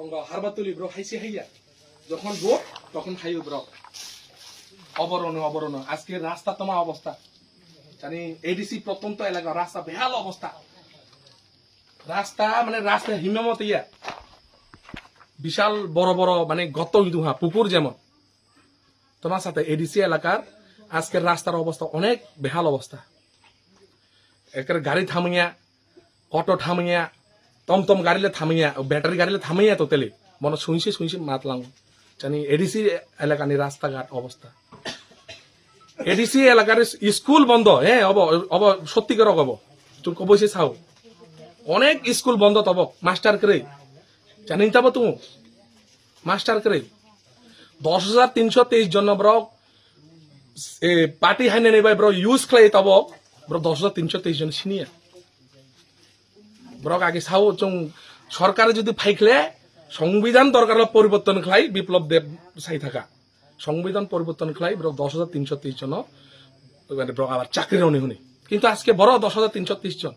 অঙ্গ হারবাতুলি ব্রো হাইসি যখন ভোট তখন হাইও ব্রো অবরণ অবরণ। আজকে রাস্তা তোমার অবস্থা। জানি এডিসি প্রত্যন্ত এলাকা, রাস্তা বেহাল অবস্থা। রাস্তা মানে রাস্তা হিমমত ইয়া। বিশাল, বড় বড় মানে গত ইদুহা পুকুর যেমন। তোমার সাথে এডিসি এলাকার আজকের রাস্তার অবস্থা অনেক বেহাল অবস্থা। একের গাড়ি থামিয়া, অটো থামিয়া টমটম গাড়িলে থামিয়া, ব্যাটারি গাড়িলে থামিয়া তোতেলি মনে শুনছি শুনছি মাতলাম জানি এডিসি এলাকানি রাস্তাঘাট অবস্থা। এডিসি এলাকার স্কুল বন্ধ হ্যাঁ অব অব, সত্যিকার অব। তোর কবসে চাও। অনেক স্কুল বন্ধ তব, মাস্টার করে। জানি তাবো তুমি? মাস্টার করে। দশ হাজার তিনশো তেইশ জন ব্রক এ, পার্টি হাইনে নেবাই ব্র ইউজ খাই তব। ব্র, দশ হাজার তিনশো তেইশ জন সিনিয়র ব্রক আগে চাও চং সরকারে যদি ফাইখলে সংবিধান দরকার পরিবর্তন খাই বিপ্লব দেব চাই থাকা। সংবিধান পরিবর্তন খাই ব্রক দশ হাজার তিনশো তেইশ জন। মানে ব্রক আবার চাকরি হনি হনি। কিন্তু আজকে বড় দশ হাজার তিনশো তেইশ জন।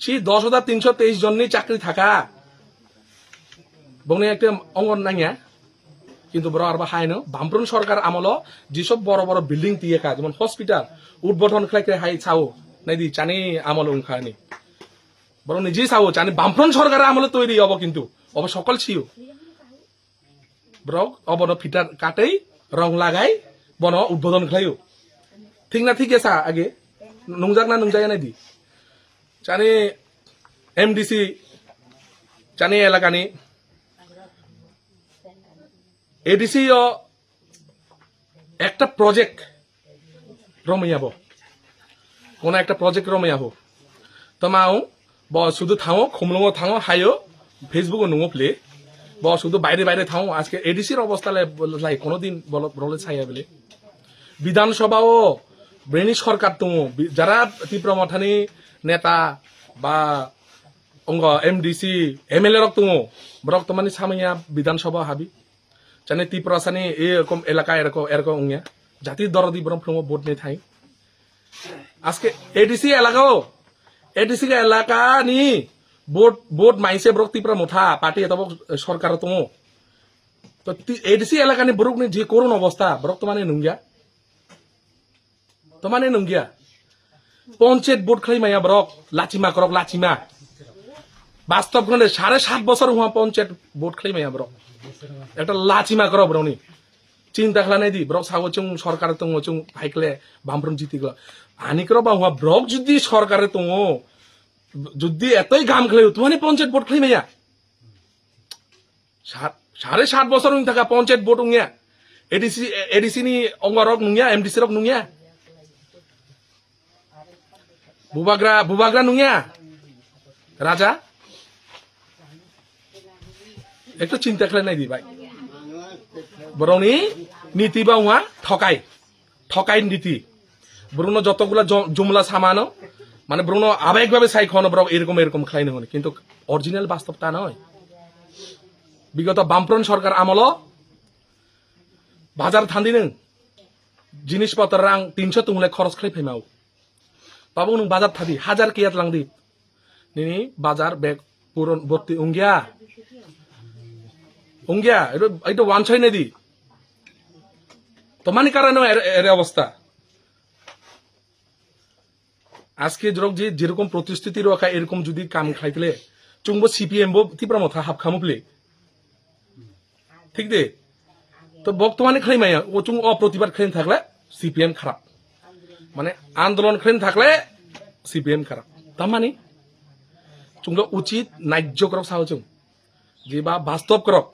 সেই দশ হাজার তিনশো তেইশ জন নিয়ে চাকরি থাকা। বংনে একটা অঙ্গন নাইয়া কিন্তু বড় আর হাই নো বামপ্রন সরকার আমল যেসব বড় বড় বিল্ডিং দিয়ে কাজ, যেমন হসপিটাল, উদ্বোধন খাইকে হাই চাও নাই দি চানি আমল উনখানি বরং নিজেই চাও চানি বামফ্রন সরকার আমলে তৈরি হব কিন্তু। অব সকল ছিও ব্রক অবন ফিটার কাটেই রং লাগাই, বন উদ্বোধন খাইও ঠিক না ঠিক আছে আগে? নুংজাক না নুংজাই নাই দি? চানি এমডিসি চানি এলাকানি? এডিসি একটা প্রজেক্ট রমাইয়াব কোন একটা প্রজেক্ট রমাইয়াব তোমাও ব শুধু থাও খুমলুঙ থাও হাইও ফেসবুকও নুঙো প্লে। ব শুধু বাইরে বাইরে থাও আজকে এডিসির অবস্থা লাই কোনোদিন বল ছাইয়া বলে। বিধানসভাও ব্রেনি সরকার তুমো। যারা তীব্র মথানি নেতা বা অঙ্গ এমডিসি এমএলএ রক তুমো বরক তোমানি সামাইয়া বিধানসভা হাবি। জানে ত্রিপুরাসানি এরকম এলাকা এরকম এরকম উঙ্গিয়া জাতির দরদি বরং ভোট নিয়ে থাই। আজকে এডিসি এলাকাও এডিসি এলাকা নি। ভোট ভোট মাইসে ব্রক ত্রিপুরা মুঠা, পার্টি এত সরকার তো তো এডিসি এলাকা নি বরক নি যে করুন অবস্থা, বরক তো মানে নুঙ্গিয়া। তো মানে নুঙ্গিয়া। পঞ্চায়েত ভোট খাই মাইয়া বরক, লাচিমা করক, লাচিমা। বাস্তব সাড়ে সাত বছর হুয়া পঞ্চায়েত ভোট খাই মাইয়া বরক। একটা লাচিমা করো ব্রনি চিন্তা খেলা নাই দি ব্রক সাগো চুং সরকারে তো চুং হাইকলে বামফ্রন জিতি গেল আনি করো বা হুয়া ব্রক যদি সরকারে তো যদি এতই গাম খেলে তোমার পঞ্চায়েত ভোট খেলি সাত- সাড়ে সাত বছর উং থাকা পঞ্চায়েত ভোট উংয়া এডিসি এডিসি নি অঙ্গ রক নুংয়া এমডিসি রক নুংয়া বুবাগ্রা বুবাগ্রা নুংয়া রাজা একটু চিন্তা খেলে নাই দি ভাই বরংনি নীতি বা উহা ঠকাই ঠকাই নীতি। ব্রুনো যতগুলা জুমলা সামানো মানে ব্রুনো আবেগভাবে সাই খাওয়ানো বরং এরকম এরকম খাইনি হনে কিন্তু অরিজিনাল বাস্তব তা নয় বিগত বামফ্রন সরকার আমল, বাজার থান্দি নং জিনিসপত্র রাং তিনশো তুমলে খরচ খাই ফেমাও। বাবু নং বাজার থাদি হাজার কিয়াত লাংদি। নিনি বাজার বেগ পুরন ভর্তি উঙ্গিয়া। উঙ্গিয়া এটা এটা ওয়ান ছয় নেদি তোমানি কারণে এর- অবস্থা আজকে যেরকম যে যেরকম প্রতিশ্রুতি রাখা এরকম যদি কাম খাইতলে চুংব সিপিএম বো তীব্র মথা হাফ খামুকলে ঠিক দে তো বর্তমানে খাই মাইয়া ও চুং অপ্রতিবাদ খাইন থাকলে সিপিএম খারাপ মানে আন্দোলন খাইন থাকলে সিপিএম খারাপ তার মানে চুংগ উচিত ন্যায্য করক সাহচুং যে বা বাস্তব করক